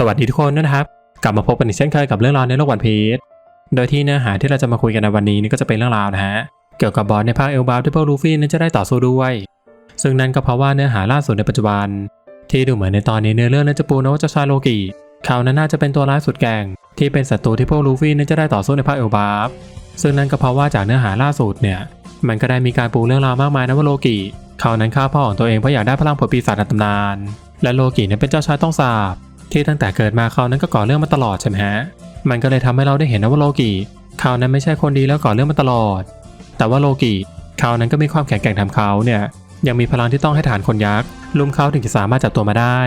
สวัสดีทุกคนนะครับ กลับมาพบกันอีกเช่นเคยกับเรื่องราวในโลกวันพีชโดยที่เนื้อหาที่เราจะมาคุยกันในวันนี้นี่ก็จะเป็นเรื่องราวนะฮะเกี่ยวกับบอสในภาคเอลบาที่พวกลูฟี่นั้นจะได้ต่อสู้ด้วย ซึ่งนั่นก็เพราะว่าเนื้อหาล่าสุดในปัจจุบัน ที่ดูเหมือนในตอนนี้เนื้อเรื่องนั้นจะปูนว่าเจ้าชายโลกิเขานั้นน่าจะเป็นตัวร้ายสุดแกงที่เป็นศัตรูที่พวกลูฟี่นั้นจะได้ต่อสู้ในภาคเอลบาฟซึ่งนั่นก็เพราะว่าจากเนื้อหาล่าสุดเนี่ยมันก็ได้มีการปูเรื่องราวมากมายนะว่าโลกิเขานั้นฆ่าพ่อของตัวเองเพราะอยากได้พลังผลปีศาจในตำนาน และโลกินั้นเป็นเจ้าชายต้องสาบ ที่ตั้งแต่เกิดมาเขานั้นก็ก่อเรื่องมาตลอดใช่ไหมฮะมันก็เลยทำให้เราได้เห็นนะว่าโลกิเขานั้นไม่ใช่คนดีแล้วก่อเรื่องมาตลอด แต่ว่าโลกิเขานั้นก็มีความแข็งแกร่งทำเขาเนี่ยยังมีพลังที่ต้องให้ฐานคนยักษ์ลุมเขาถึงจะสามารถจับตัวมาได้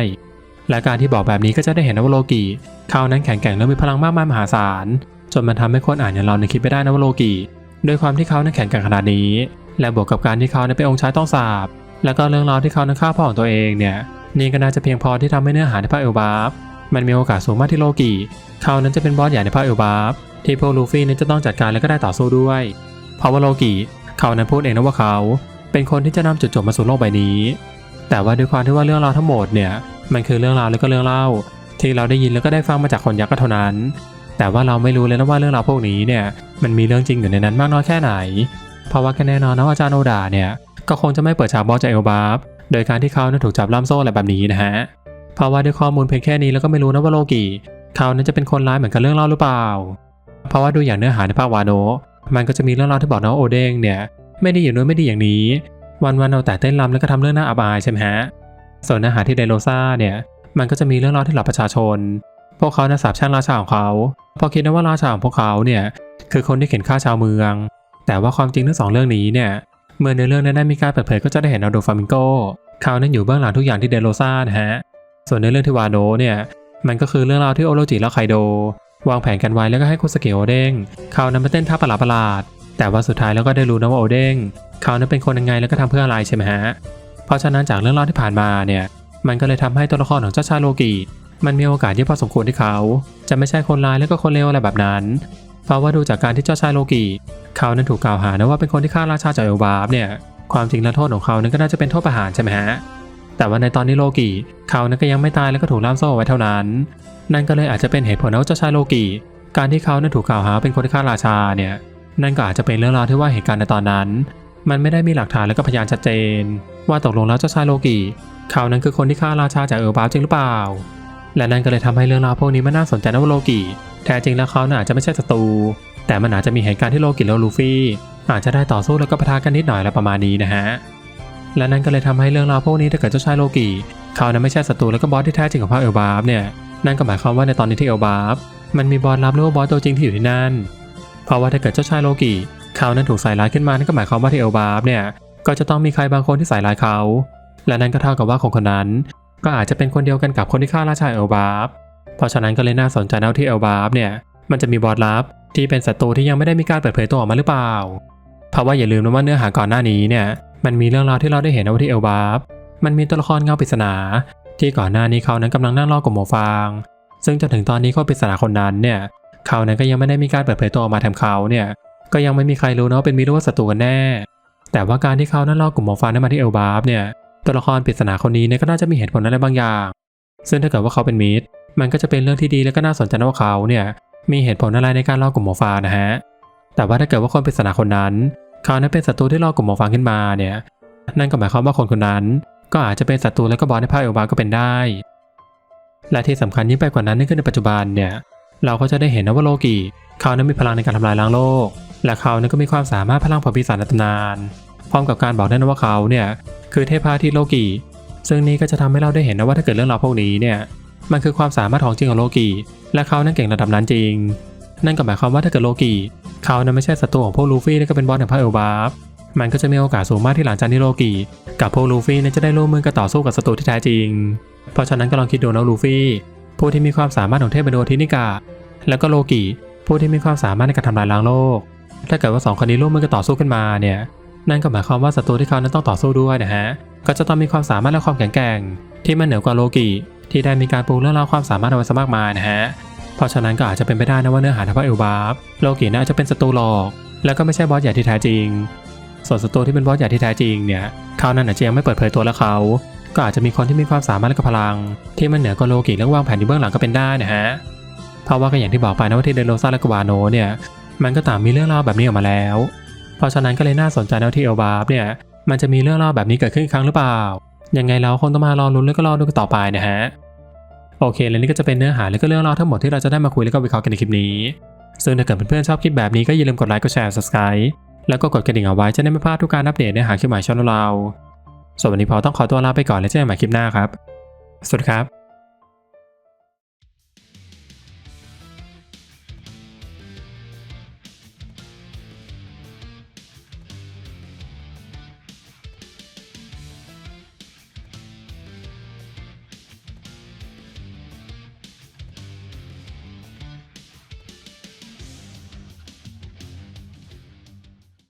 และการที่บอกแบบนี้ก็จะได้เห็นนะว่าโลกิเขานั้นแข็งแกร่งและมีพลังมากมายมหาศาลจนมันทำให้คนอ่านอย่างเราในยคิดไม่ได้นะว่าโลกิด้วยความที่เขานั้นแข็งแกร่งขนาดนี้ และบวกกับการที่เขานั้นเป็นองค์ชายต้องสาบ แล้วก็เรื่องราวที่เขานั้นฆ่าพ่อของตัวเองเนี่ย นี่ก็น่าจะเพียงพอที่ทำให้เนื้อหาในภาคเอลบาฟมันมีโอกาสสูงมากที่โลกิเขานั้นจะเป็นบอสใหญ่ในภาคเอลบาฟที่พวกลูฟี่นั้นจะต้องจัดการและก็ได้ต่อสู้ด้วยเพราะว่าโลกิเขานั้นพูดเองนะว่าเขา เป็นคนที่จะนำจุดจบมาสู่โลกใบนี้ แต่ว่าด้วยความที่ว่าเรื่องราวทั้งหมดเนี่ยมันคือเรื่องราวแล้วก็เรื่องเล่า ที่เราได้ยินแล้วก็ได้ฟังมาจากคนยักษ์ก็เท่านั้น แต่ว่าเราไม่รู้เลยนะว่าเรื่องราวพวกนี้เนี่ยมันมีเรื่องจริงอยู่ในนั้นมากน้อยแค่ไหน เพราะว่าแน่นอนนะว่าอาจารย์โอดาเนี่ยก็คงจะไม่เปิดฉากบอสจากเอลบาฟ โดยการที่เขานั้นถูกจับล่ามโซ่อะไรแบบนี้นะฮะเพราะว่าด้วยข้อมูลเพียงแค่นี้แล้วก็ไม่รู้นะว่าโลกิเขานั้นจะเป็นคนร้ายเหมือนกับเรื่องเล่าหรือเปล่า เพราะว่าดูอย่างเนื้อหาในภาควาโนมันก็จะมีเรื่องเล่าที่บอกนะว่าโอเด้งเนี่ยไม่ได้อย่างนู้นไม่ดีอย่างนี้ วันวันเอาแต่เต้นรำแล้วก็ทำเรื่องน่าอับอายใช่ไหมฮะส่วนเนื้อหาที่ไดโรซ่าเนี่ยมันก็จะมีเรื่องเล่าที่หล่าประชาชน พวกเขานะสาบแช่งราชาของเขาเพราะคิดนะว่าราชาของพวกเขาเนี่ยคือคนที่เข็นฆ่าชาวเมือง แต่ว่าความจริงทั้งสองเรื่องนี้เนี่ย เมื่อในเรื่องนั้นได้มีการเปิดเผยก็จะได้เห็นอาโดฟามิงโกเขานั้นอยู่เบื้องหลังทุกอย่างที่เดโรซ่านะฮะ ส่วนในเรื่องที่วาโดเนี่ย มันก็คือเรื่องราวที่โอโรจิและไคโด วางแผนกันไว้แล้วก็ให้คุสเกะโอเด้งเขานั้นมาเต้นท่าประหลาดประหลาด แต่ว่าสุดท้ายแล้วก็ได้รู้นะว่าโอเด้งเขานั้นเป็นคนยังไงแล้วก็ทำเพื่ออะไรใช่ไหมฮะ เพราะฉะนั้นจากเรื่องราวที่ผ่านมาเนี่ย มันก็เลยทำให้ตัวละครของเจ้าชายโลกิมันมีโอกาสที่พอสมควรที่เขา จะไม่ใช่คนร้ายแล้วก็คนเลวอะไรแบบนั้น เพราะว่าดูจากการที่เจ้าชายโลกิเขานั้นถูกกล่าวหานะว่าเป็นคนที่ฆ่าราชาจากเอลบาฟเนี่ยความจริงแล้วโทษของเขานั้นก็น่าจะเป็นโทษประหารใช่ไหมฮะแต่ว่าในตอนนี้โลกิเขานั้นก็ยังไม่ตายแล้วก็ถูกล่ามโซ่ไว้เท่านั้น นั่นก็เลยอาจจะเป็นเหตุผลว่าเจ้าชายโลกิการที่เขานั้นถูกกล่าวหาเป็นคนที่ฆ่าราชาเนี่ยนั่นก็อาจจะเป็นเรื่องราวที่ว่าเหตุการณ์ในตอนนั้น มันไม่ได้มีหลักฐานและก็พยานชัดเจน ว่าตกลงแล้วเจ้าชายโลกิเขานั้นคือคนที่ฆ่าราชาจากเอลบาฟจริงหรือเปล่า และนั่นก็เลยทำให้เรื่องราวพวกนี้มันน่าสนใจนะว่าโลกิแท้จริงแล้วเขาน่าจะไม่ใช่ศัตรู แต่มันอาจจะมีเหตุการณ์ที่โลกิและลูฟี่อาจจะได้ต่อสู้แล้วก็ปะทะกันนิดหน่อยอะไรประมาณนี้นะฮะและนั่นก็เลยทำให้เรื่องราวพวกนี้ถ้าเกิดเจ้าชายโลกิเขานั้นไม่ใช่ศัตรูแล้วก็บอสที่แท้จริงของภาคเอลบาฟเนี่ยนั่นก็หมายความว่าในตอนนี้ที่เอลบาฟมันมีบอสลับหรือว่าบอสตัวจริงที่อยู่ที่นั่น เพราะว่าถ้าเกิดเจ้าชายโลกิเขานั้นถูกใส่ร้ายขึ้นมานั่นก็หมายความว่าที่เอลบาฟเนี่ยก็จะต้องมีใครบางคนที่ใส่ร้ายเขา และนั่นก็เท่ากับว่าคนคนนั้น ก็อาจจะเป็นคนเดียวกันกับคนที่ฆ่าราชาเอลบาฟเพราะฉะนั้นก็เลยน่าสนใจนะที่เอลบาฟเนี่ยมันจะมีบอสลับที่เป็นศัตรูที่ยังไม่ได้มีการเปิดเผยตัวออกมาหรือเปล่า เพราะว่าอย่าลืมนะว่าเนื้อหาก่อนหน้านี้เนี่ยมันมีเรื่องราวที่เราได้เห็นว่าที่เอลบาฟมันมีตัวละครเงาปริศนา ที่ก่อนหน้านี้เขานั้นกำลังนั่งรอกลุ่มหมวฟาง ซึ่งจนถึงตอนนี้เขาปริศนาคนนั้นเนี่ยเขานั้นก็ยังไม่ได้มีการเปิดเผยตัวออกมาแทนเขาเนี่ยก็ยังไม่มีใครรู้นะว่าเป็นมิตรหรือว่าศัตรูกันแน่ แต่ว่าการที่เขานั้นลอกลุ่มหมวฟางนั้นมาที่เอลบาฟเนี่ย ตัวละครปริศนาคนนี้เนี่ยก็น่าจะมีเหตุผลอะไรบางอย่าง ซึ่งถ้าเกิดว่าเขาเป็นมิตร มันก็จะเป็นเรื่องที่ดีและก็น่าสนใจนะว่าเขาเนี่ยมีเหตุผลอะไรในการล่อกลุ่มหมวฟางนะฮะ แต่ว่าถ้าเกิดว่าคนปริศนาคนนั้น เขานั้นเป็นศัตรูที่ล่อกลุ่มหมวฟางขึ้นมาเนี่ย นั่นก็หมายความว่าคนคนนั้น ก็อาจจะเป็นศัตรูและก็บอสในภาคเอลบาก็เป็นได้ และที่สำคัญยิ่งไปกว่านั้นนั่นคือในปัจจุบันเนี่ย เราก็จะได้เห็นนะว่าโลกิเขานั้นมีพลังในการทำลายล้างโลก และเขานั้นก็มีความสามารถพลังผลปีศาจในตำนาน พร้อมกับการบอกได้นะว่าเขาเนี่ย คือเทพาทิตโลกิซึ่งนี้ก็จะทำให้เราได้เห็นนะว่าถ้าเกิดเรื่องราวพวกนี้เนี่ยมันคือความสามารถของจริงของโลกิและเขานั้นเก่งระดับนั้นจริง นั่นก็หมายความว่าถ้าเกิดโลกิเขานั้นไม่ใช่ศัตรูของพวกลูฟี่และก็เป็นบอสของพระเอลบาฟมันก็จะมีโอกาสสูงมากที่หลังจากนี้โลกิกับพวกลูฟี่นั้นจะได้ร่วมมือกันต่อสู้กับศัตรูที่แท้จริง เพราะฉะนั้นก็ลองคิดดูนะลูฟี่ผู้ที่มีความสามารถของเทพเป็นโดทินิกา แล้วก็โลกิผู้ที่มีความสามารถในการทำลายล้างโลก ถ้าเกิดว่าสองคนนี้ร่วมมือกันต่อสู้ขึ้นมาเนี่ย นั่นก็หมายความว่าศัตรูที่เขานั้นต้องต่อสู้ด้วยนะฮะ ก็จะต้องมีความสามารถและความแข็งแกร่ง ที่มันเหนือกว่าโลกิที่ได้มีการปูเรื่องราวความสามารถเอาไว้ซะมากมายนะฮะ เพราะฉะนั้นก็อาจจะเป็นไปได้นะว่าเนื้อหาทางภาเอลบาฟโลกิน่าจะเป็นศัตรูหลอก แล้วก็ไม่ใช่บอสใหญ่ที่แท้จริง ส่วนศัตรูที่เป็นบอสใหญ่ที่แท้จริงเนี่ยเขานั้นอาจจะยังไม่เปิดเผยตัวและเขาก็อาจจะมีคนที่มีความสามารถและพลัง ที่มันเหนือกว่าโลกิและวางแผนอยู่เบื้องหลังก็เป็นได้นะฮะ เพราะว่าก็อย่างที่บอกไปนะว่าที่เดโรซาและกวาโนเนี่ยมันก็ต่างมีเรื่องเล่าแบบนี้ออกมาแล้ว เพราะฉะนั้นก็เลยน่าสนใจนะว่าที่เอลบาร์เนี่ยมันจะมีเรื่องเล่าแบบนี้เกิดขึ้นครั้งหรือเปล่า ยังไงเราคงต้องมารอลุ้นแล้วก็รอดูกันต่อไปนะฮะ โอเค และนี่ก็จะเป็นเนื้อหาและก็เรื่องเล่าทั้งหมดที่เราจะได้มาคุยแล้วก็วิเคราะห์กันในคลิปนี้ ซึ่งถ้าเกิดเพื่อนๆชอบคลิปแบบนี้ก็อย่าลืมกดไลค์กดแชร์ subscribe แล้วก็กดกระดิ่งเอาไว้จะได้ไม่พลาดทุกการอัปเดตเนื้อหาคลิปใหม่ช่องเราส่วนวันนี้พอต้องขอตัวลาไปก่อนแล้วเจอกันใหม่คลิปหน้าครับ สวัสดีครับ